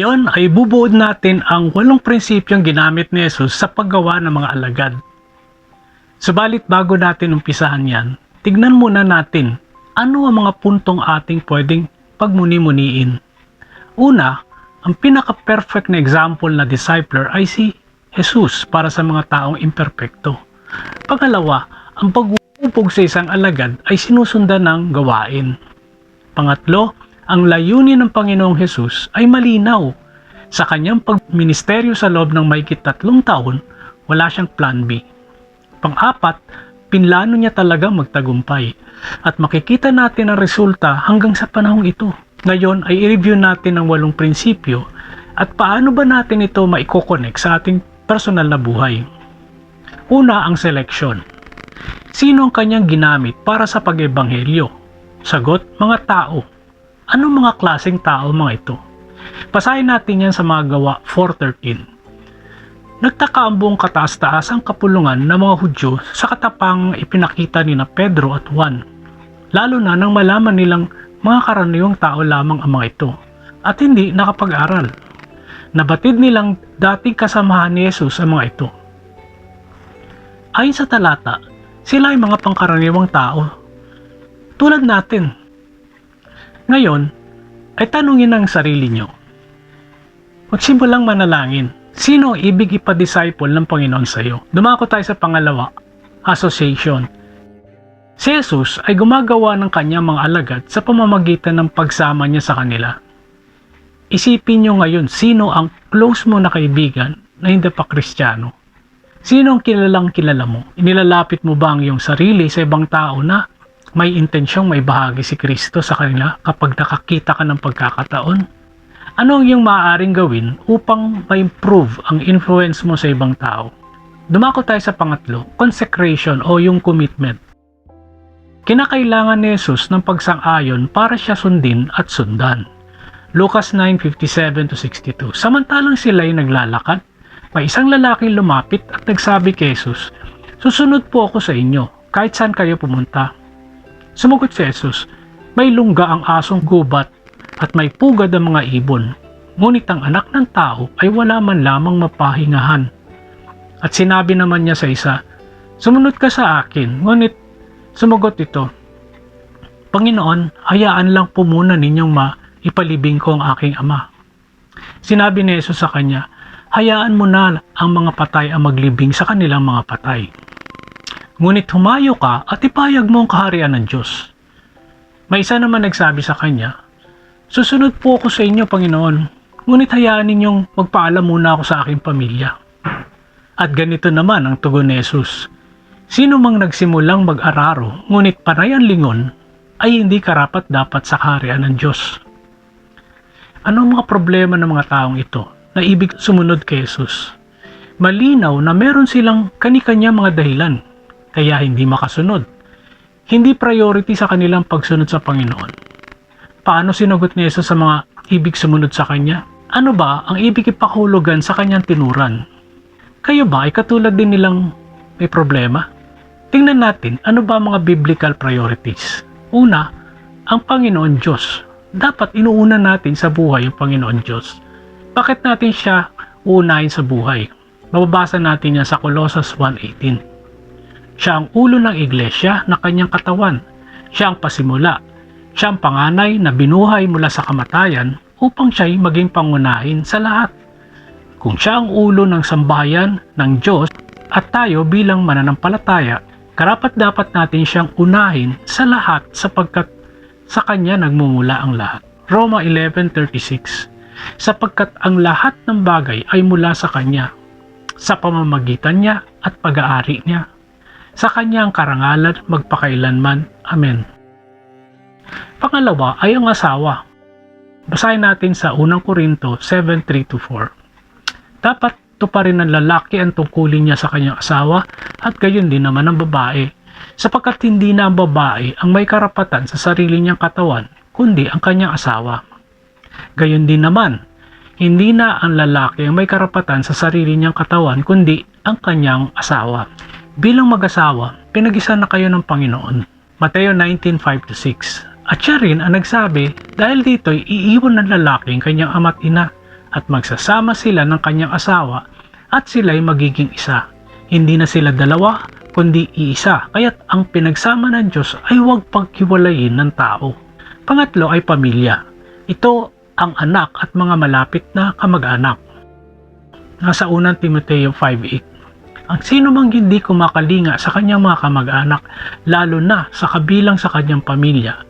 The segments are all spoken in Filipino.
Ngayon ay bubuod natin ang walong prinsipyong ginamit ni Jesus sa paggawa ng mga alagad. Subalit bago natin umpisahan yan, tignan muna natin ano ang mga puntong ating pwedeng pagmuni-muniin. Una, ang pinaka-perfect na example na discipler ay si Jesus para sa mga taong imperfecto. Pangalawa, ang pag-uupog sa isang alagad ay sinusundan ng gawain. Pangatlo, ang layunin ng Panginoong Hesus ay malinaw. Sa kanyang pagministeryo sa loob ng mahigit tatlong taon, wala siyang plan B. Pang-apat, pinlano niya talaga magtagumpay. At makikita natin ang resulta hanggang sa panahong ito. Ngayon ay i-review natin ang walong prinsipyo at paano ba natin ito maikokonek sa ating personal na buhay. Una ang selection. Sino ang kanyang ginamit para sa pag-ebanghelyo? Sagot, mga tao. Anong mga klaseng tao mga ito? Pasahin natin yan sa mga gawa 4.13. Nagtaka ang buong kataas-taas ang kapulungan ng mga Hudyo sa katapang ipinakita ni na Pedro at Juan. Lalo na nang malaman nilang mga karaniwang tao lamang ang mga ito at hindi nakapag-aral. Nabatid nilang dating kasamahan ni Jesus ang mga ito. Ayon sa talata, sila ay mga pangkaraniwang tao. Tulad natin. Ngayon, ay tanungin ang sarili nyo. Magsimulang manalangin. Sino ang ibig ipadisciple ng Panginoon sa iyo? Dumako tayo sa pangalawa, association. Si Jesus ay gumagawa ng kanyang mga alagad sa pamamagitan ng pagsama niya sa kanila. Isipin nyo ngayon sino ang close mo na kaibigan na hindi pa kristyano. Sino ang kilalang kilala mo? Inilalapit mo ba ang iyong sarili sa ibang tao na may intensyong may bahagi si Kristo sa kanila kapag nakakita ka ng pagkakataon? Ano ang iyong maaaring gawin upang ma-improve ang influence mo sa ibang tao? Dumako tayo sa pangatlo, consecration o yung commitment. Kinakailangan ni Jesus ng pagsang-ayon para siya sundin at sundan. Lucas 9:57-62. Samantalang sila ay naglalakad, may isang lalaking lumapit at nagsabi kay Jesus, Susunod po ako sa inyo, kahit saan kayo pumunta. Sumagot si Jesus, May lungga ang asong gubat at may pugad ang mga ibon. Ngunit ang anak ng tao ay wala man lamang mapahingahan. At sinabi naman niya sa isa, Sumunod ka sa akin, ngunit sumagot ito, Panginoon, hayaan lang po muna ninyong maipalibing ko ang aking ama. Sinabi ni Jesus sa kanya, hayaan mo na ang mga patay ang maglibing sa kanilang mga patay. Ngunit humayo ka at ipayag mo ang kaharian ng Diyos. May isa naman nagsabi sa kanya, Susunod po ako sa inyo, Panginoon, ngunit hayaan ninyong magpaalam muna ako sa aking pamilya. At ganito naman ang tugon ni Jesus. Sino mang nagsimulang mag-araro, ngunit panay lingon, ay hindi karapat dapat sa kaharian ng Diyos. Ano ang mga problema ng mga taong ito na ibig sumunod kay Jesus? Malinaw na meron silang kanikanya mga dahilan, kaya hindi makasunod. Hindi priority sa kanilang pagsunod sa Panginoon. Paano sinagot ni Jesus sa mga ibig sumunod sa Kanya? Ano ba ang ibig ipakahulugan sa Kanyang tinuran? Kayo ba ay katulad din nilang may problema? Tingnan natin ano ba mga biblical priorities. Una, ang Panginoon Diyos. Dapat inuuna natin sa buhay ang Panginoon Diyos. Bakit natin siya uunahin sa buhay? Mababasa natin yan sa Colossus 1.18. Siya ang ulo ng iglesia na kanyang katawan. Siya ang pasimula. Siya ang panganay na binuhay mula sa kamatayan upang siya'y maging pangunahin sa lahat. Kung siya ang ulo ng sambahayan ng Diyos at tayo bilang mananampalataya, karapat dapat natin siyang unahin sa lahat sapagkat sa kanya nagmumula ang lahat. Roma 11.36 Sapagkat ang lahat ng bagay ay mula sa kanya, sa pamamagitan niya at pag-aari niya. Sa kanya ang karangalan magpakailanman. Amen. Pangalawa ay ang asawa. Basahin natin sa 1 Korinto 7.3-4. Dapat tuparin ng lalaki ang tungkulin niya sa kanyang asawa at gayon din naman ang babae sapagkat hindi na ang babae ang may karapatan sa sarili niyang katawan kundi ang kanyang asawa. Gayon din naman, hindi na ang lalaki ang may karapatan sa sarili niyang katawan kundi ang kanyang asawa. Bilang mag-asawa, pinag-isa na kayo ng Panginoon. Mateo 19.5-6 At siya rin ang nagsabi, dahil dito'y iiwan ng lalaki ang kanyang ama't ina at magsasama sila ng kanyang asawa at sila'y magiging isa. Hindi na sila dalawa, kundi iisa. Kaya't ang pinagsama ng Diyos ay huwag paghiwalayin ng tao. Pangatlo ay pamilya. Ito ang anak at mga malapit na kamag-anak. Nasa unang Timoteo 5.8 Ang sino mang hindi kumakalinga sa kanyang mga kamag-anak, lalo na sa kabilang sa kanyang pamilya,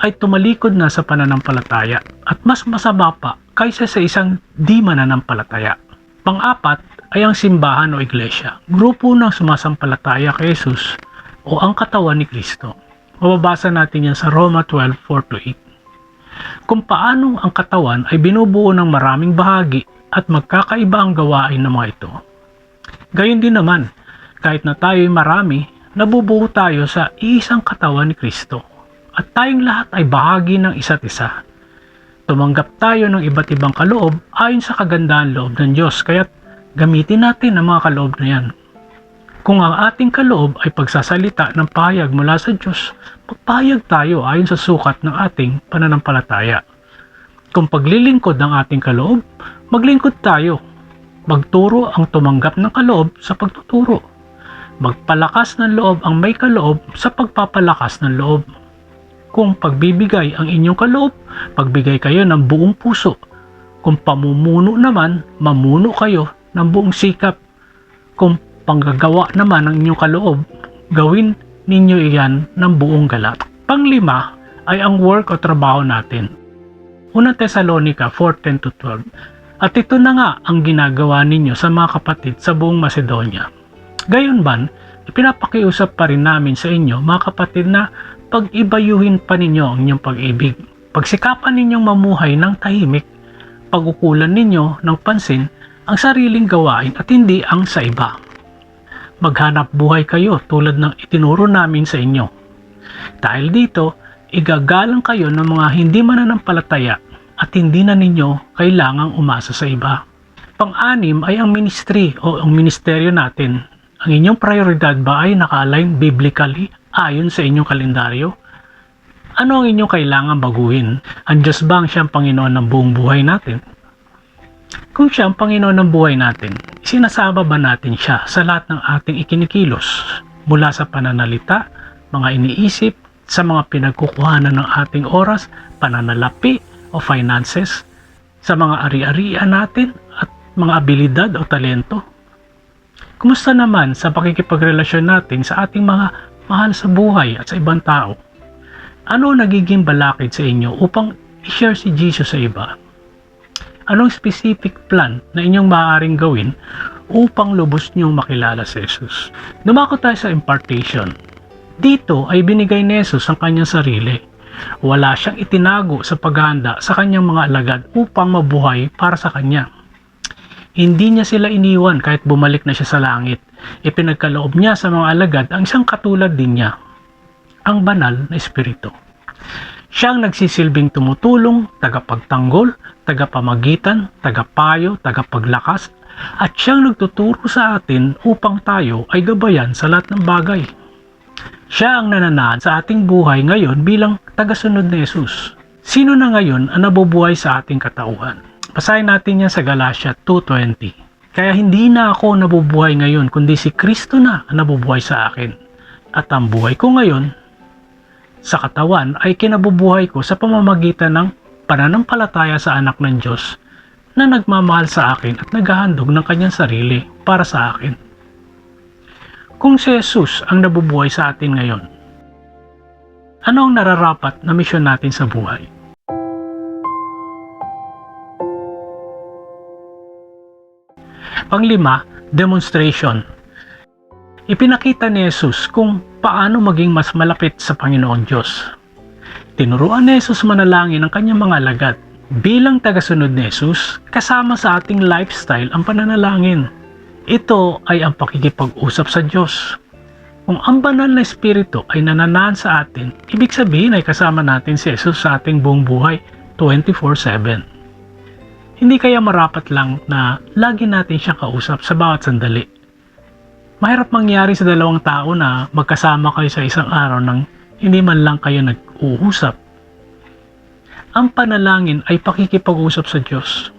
ay tumalikod na sa pananampalataya at mas masama pa kaysa sa isang di mananampalataya. Pang-apat ay ang simbahan o iglesia, grupo ng sumasampalataya kay Jesus o ang katawan ni Kristo. Mababasa natin yan sa Roma 12:4-8. Kung paanong ang katawan ay binubuo ng maraming bahagi at magkakaiba ang gawain ng mga ito. Gayon din naman, kahit na tayo'y marami, nabubuo tayo sa isang katawan ni Kristo at tayong lahat ay bahagi ng isa't isa. Tumanggap tayo ng iba't ibang kaloob ayon sa kagandahan loob ng Diyos, kaya't gamitin natin ang mga kaloob na yan. Kung ang ating kaloob ay pagsasalita ng pahayag mula sa Diyos, magpahayag tayo ayon sa sukat ng ating pananampalataya. Kung paglilingkod ng ating kaloob, maglingkod tayo. Magturo ang tumanggap ng kaloob sa pagtuturo. Magpalakas ng loob ang may kaloob sa pagpapalakas ng loob. Kung pagbibigay ang inyong kaloob, pagbigay kayo ng buong puso. Kung pamumuno naman, mamuno kayo ng buong sikap. Kung panggagawa naman ng inyong kaloob, gawin ninyo iyan ng buong galak. Panglima ay ang work o trabaho natin. Unang Tesalonica 4.10-12 At ito na nga ang ginagawa ninyo sa mga kapatid sa buong Macedonia. Gayon ban, ipinapakiusap pa rin namin sa inyo mga kapatid na pag-ibayuhin pa ninyo ang inyong pag-ibig. Pagsikapan ninyong mamuhay ng tahimik, pagukulan ninyo ng pansin ang sariling gawain at hindi ang sa iba. Maghanap buhay kayo tulad ng itinuro namin sa inyo. Dahil dito, igagalang kayo ng mga hindi mananampalataya at hindi na ninyo kailangang umasa sa iba. Pang-anim ay ang ministry o ang ministeryo natin. Ang inyong prioridad ba ay naka-align biblically ayon sa inyong kalendaryo? Ano ang inyong kailangan baguhin? Ang Diyos ba ang siyang Panginoon ng buong buhay natin? Kung siya ang Panginoon ng buhay natin, sinasama ba natin siya sa lahat ng ating ikinikilos? Mula sa pananalita, mga iniisip, sa mga pinagkukuhanan ng ating oras, pananalapi o finances, sa mga ari-arian natin at mga abilidad o talento. Kumusta naman sa pakikipagrelasyon natin sa ating mga mahal sa buhay at sa ibang tao? Ano nagiging balakid sa inyo upang i-share si Jesus sa iba? Anong specific plan na inyong maaaring gawin upang lubos niyong makilala si Jesus? Dumako tayo sa impartation. Dito ay binigay ni Jesus ang kanyang sarili. Wala siyang itinago sa paghahanda sa kanyang mga alagad upang mabuhay para sa kanya. Hindi niya sila iniwan kahit bumalik na siya sa langit. Ipinagkaloob niya sa mga alagad ang isang katulad din niya, ang banal na espiritu. Siya ang nagsisilbing tumutulong, tagapagtanggol, tagapamagitan, tagapayo, tagapaglakas, at siyang nagtuturo sa atin upang tayo ay gabayan sa lahat ng bagay. Siya ang nananaan sa ating buhay ngayon bilang tagasunod ni Jesus. Sino na ngayon ang nabubuhay sa ating katauhan? Basahin natin yan sa Galatia 2.20. Kaya hindi na ako nabubuhay ngayon, kundi si Kristo na ang nabubuhay sa akin. At ang buhay ko ngayon sa katawan ay kinabubuhay ko sa pamamagitan ng pananampalataya sa anak ng Diyos na nagmamahal sa akin at naghahandog ng kanyang sarili para sa akin. Kung si Jesus ang nabubuhay sa atin ngayon, ano ang nararapat na misyon natin sa buhay? Panglima, demonstration. Ipinakita ni Jesus kung paano maging mas malapit sa Panginoon Diyos. Tinuruan ni Jesus manalangin ang kanyang mga alagad. Bilang tagasunod ni Jesus, kasama sa ating lifestyle ang pananalangin. Ito ay ang pakikipag-usap sa Diyos. Kung ang banal na espiritu ay nananaan sa atin, ibig sabihin ay kasama natin si Jesus sa ating buong buhay 24-7. Hindi kaya marapat lang na lagi natin siyang kausap sa bawat sandali. Mahirap mangyari sa dalawang tao na magkasama kayo sa isang araw nang hindi man lang kayo nag-uusap. Ang panalangin ay pakikipag-usap sa Diyos.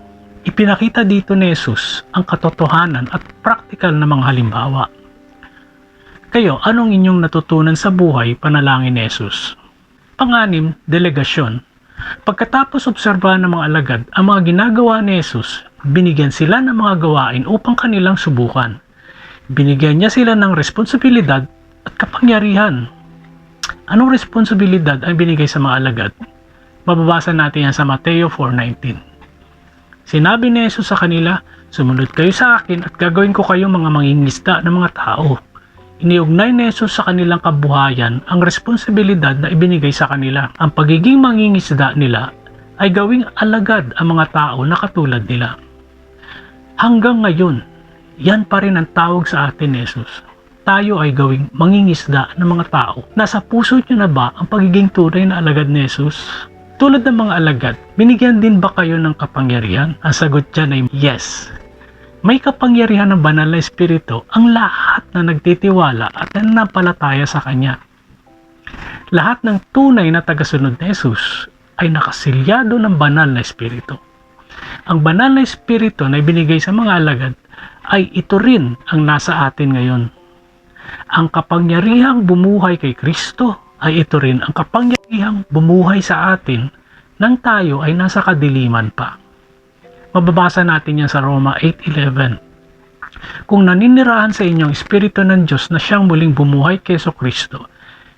Ipinakita dito ni Jesus ang katotohanan at praktikal na mga halimbawa. Kayo, anong inyong natutunan sa buhay panalangin ni Jesus? Panganim, delegasyon. Pagkatapos obserbahan ng mga alagad ang mga ginagawa ni Jesus, binigyan sila ng mga gawain upang kanilang subukan. Binigyan niya sila ng responsibilidad at kapangyarihan. Anong responsibilidad ang binigay sa mga alagad? Mababasa natin yan sa Mateo 4.19. Sinabi ni Jesus sa kanila, Sumunod kayo sa akin at gagawin ko kayong mga mangingisda ng mga tao. Iniugnay ni Jesus sa kanilang kabuhayan ang responsibilidad na ibinigay sa kanila. Ang pagiging mangingisda nila ay gawing alagad ang mga tao na katulad nila. Hanggang ngayon, yan pa rin ang tawag sa atin ni. Tayo ay gawing mangingisda ng mga tao. Nasa puso nyo na ba ang pagiging tunay na alagad ni Jesus? Tulad ng mga alagad, binigyan din ba kayo ng kapangyarihan? Ang sagot dyan ay yes. May kapangyarihan ng banal na espiritu ang lahat na nagtitiwala at nanampalataya sa Kanya. Lahat ng tunay na tagasunod ni Jesus ay nakasilyado ng banal na espiritu. Ang banal na espiritu na ibinigay sa mga alagad ay ito rin ang nasa atin ngayon. Ang kapangyarihang bumuhay kay Kristo ay ito rin ang kapangyarihang bumuhay sa atin nang tayo ay nasa kadiliman pa. Mababasa natin yan sa Roma 8.11. Kung naninirahan sa inyong Espiritu ng Diyos na siyang muling bumuhay kay Yeso Kristo,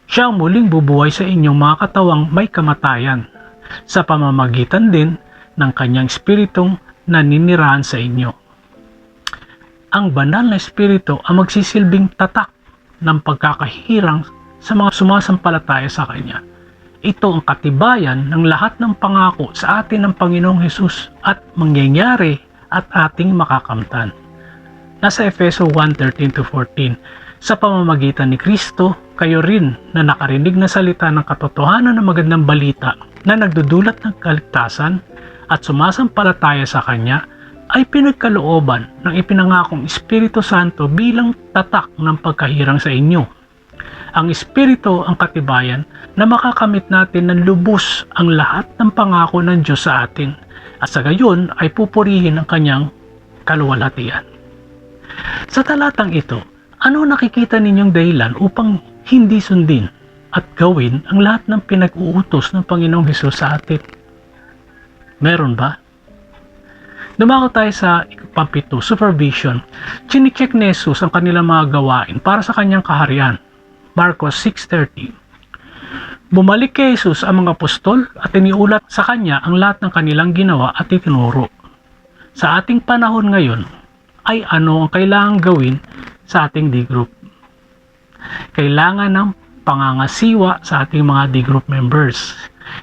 siya ang muling bubuhay sa inyong mga katawang may kamatayan sa pamamagitan din ng kanyang Espiritong naninirahan sa inyo. Ang banal na Espiritu ang magsisilbing tatak ng pagkakahirang sa mga sumasampalataya sa Kanya. Ito ang katibayan ng lahat ng pangako sa atin ng Panginoong Hesus at mangyayari at ating makakamtan. Nasa Efeso 1.13-14 Sa pamamagitan ni Kristo, kayo rin na nakarinig na salita ng katotohanan ng magandang balita na nagdudulot ng kaligtasan at sumasampalataya sa Kanya ay pinagkalooban ng ipinangakong Espiritu Santo bilang tatak ng pagkahirang sa inyo ang Espiritu ang katibayan na makakamit natin ng lubos ang lahat ng pangako ng Diyos sa atin at sa gayon ay pupurihin ang kanyang kaluwalhatian. Sa talatang ito, ano nakikita ninyong dahilan upang hindi sundin at gawin ang lahat ng pinag-uutos ng Panginoong Hesus sa atin? Meron ba? Dumako tayo sa pampito, supervision. Chinicheck ni Jesus ang kanilang mga gawain para sa kanyang kaharian Marcos 6.30 Bumalik kay Jesus ang mga apostol at iniulat sa kanya ang lahat ng kanilang ginawa at itinuro. Sa ating panahon ngayon, ay ano ang kailangang gawin sa ating D-group? Kailangan ng pangangasiwa sa ating mga D-group members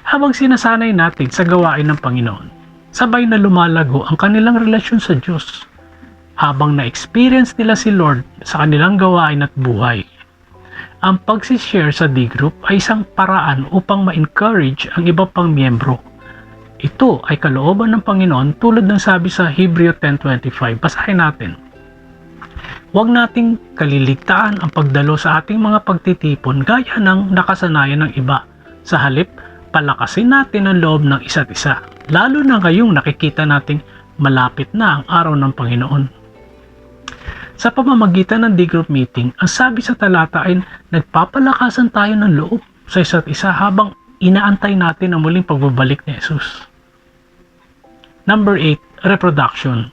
habang sinasanay natin sa gawain ng Panginoon. Sabay na lumalago ang kanilang relasyon sa Diyos habang na-experience nila si Lord sa kanilang gawain at buhay ang pagsishare sa D-group ay isang paraan upang ma-encourage ang iba pang miyembro. Ito ay kalooban ng Panginoon tulad ng sabi sa Hebreo 10.25. Basahin natin. Huwag nating kaliligtaan ang pagdalo sa ating mga pagtitipon gaya ng nakasanayan ng iba. Sa halip, palakasin natin ang loob ng isa't isa. Lalo na ngayong nakikita nating malapit na ang araw ng Panginoon. Sa pamamagitan ng D-group meeting, ang sabi sa talata ay nagpapalakasan tayo ng loob sa isa't isa habang inaantay natin ang muling pagbabalik ni Jesus. Number 8, reproduction.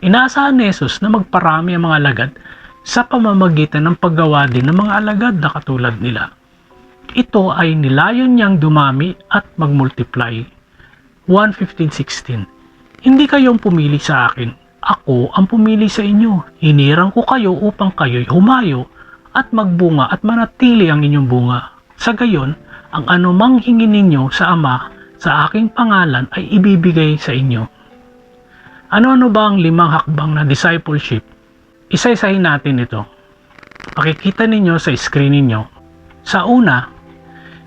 Inaasahan ni Jesus na magparami ang mga alagad sa pamamagitan ng paggawa din ng mga alagad na katulad nila. Ito ay nilayon niyang dumami at magmultiply. 1.15.16 Hindi kayong pumili sa akin, ako ang pumili sa inyo. Hinirang ko kayo upang kayo'y humayo at magbunga at manatili ang inyong bunga. Sa gayon, ang anumang hingin ninyo sa Ama sa aking pangalan ay ibibigay sa inyo. Ano-ano ba ang limang hakbang na discipleship? Isa-isahin natin ito. Pakikita ninyo sa screen ninyo. Sa una,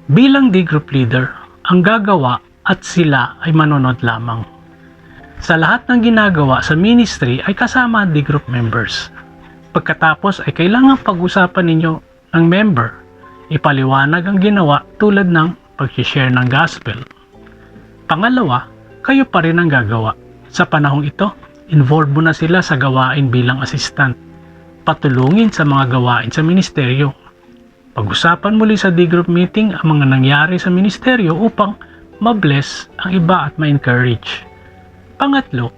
bilang D group leader, ang gagawa at sila ay manonood lamang. Sa lahat ng ginagawa sa ministry ay kasama ang group members. Pagkatapos ay kailangan pag-usapan ninyo ng member. Ipaliwanag ang ginawa tulad ng pag-share ng gospel. Pangalawa, kayo pa rin ang gagawa. Sa panahong ito, involved mo na sila sa gawain bilang assistant. Patulungin sa mga gawain sa ministeryo. Pag-usapan muli sa D-group meeting ang mga nangyari sa ministeryo upang mabless ang iba at ma-encourage. Pangatlo,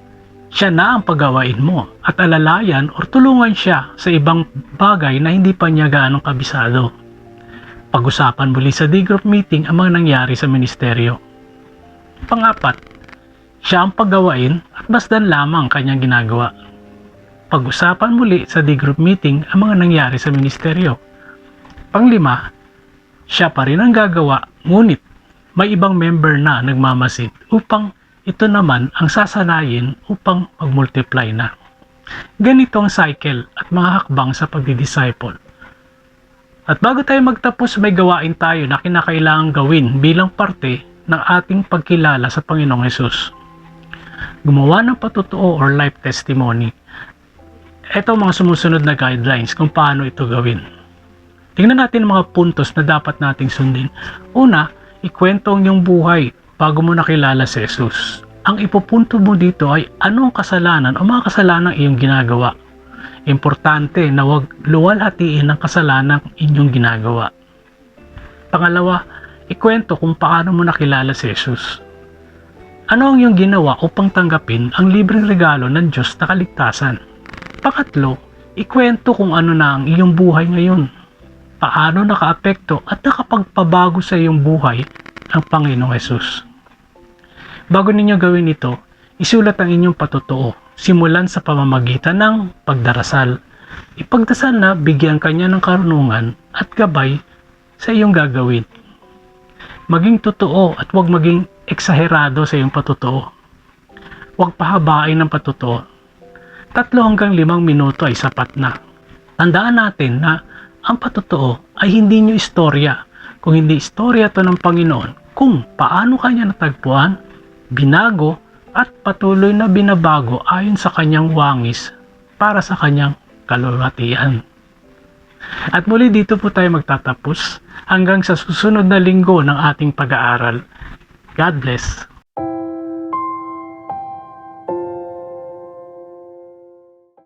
siya na ang pagawain mo at alalayan o tulungan siya sa ibang bagay na hindi pa niya gaanong kabisado. Pag-usapan muli sa D-group meeting ang mga nangyari sa ministeryo. Pangapat, siya ang paggawain at basdan lamang kanyang ginagawa. Pag-usapan muli sa D-group meeting ang mga nangyari sa ministeryo. Panglima, siya pa rin ang gagawa ngunit may ibang member na nagmamasid upang ito naman ang sasanayin upang mag-multiply na. Ganito ang cycle at mga hakbang sa pagdidisciple. At bago tayo magtapos, may gawain tayo na kinakailangang gawin bilang parte ng ating pagkilala sa Panginoong Yesus. Gumawa ng patutuo or life testimony. Ito ang mga sumusunod na guidelines kung paano ito gawin. Tingnan natin ang mga puntos na dapat nating sundin. Una, ikwento ang iyong buhay bago mo nakilala si Jesus. Ang ipupunto mo dito ay anong kasalanan o mga kasalanan iyong ginagawa. Importante na huwag luwalhatiin ang kasalanan inyong ginagawa. Pangalawa, ikwento kung paano mo nakilala si Jesus. Ano ang iyong ginawa upang tanggapin ang libreng regalo ng Diyos na kaligtasan? Pangatlo, ikwento kung ano na ang iyong buhay ngayon. Paano nakaapekto at nakapagpabago sa iyong buhay ang Panginoong Yesus. Bago ninyo gawin ito, isulat ang inyong patutuo simulan sa pamamagitan ng pagdarasal. Ipagdasal na bigyan kanya ng karunungan at gabay sa iyong gagawin. Maging totoo at huwag maging eksaherado sa iyong patutuo. Huwag pahabain ng patutuo. Tatlo hanggang limang minuto ay sapat na. Tandaan natin na ang patutuo ay hindi nyo istorya, kung hindi istorya to ng Panginoon kung paano kanya natagpuan, binago, at patuloy na binabago ayon sa kanyang wangis para sa kanyang kalulatian. At muli dito po tayo magtatapos hanggang sa susunod na linggo ng ating pag-aaral. God bless.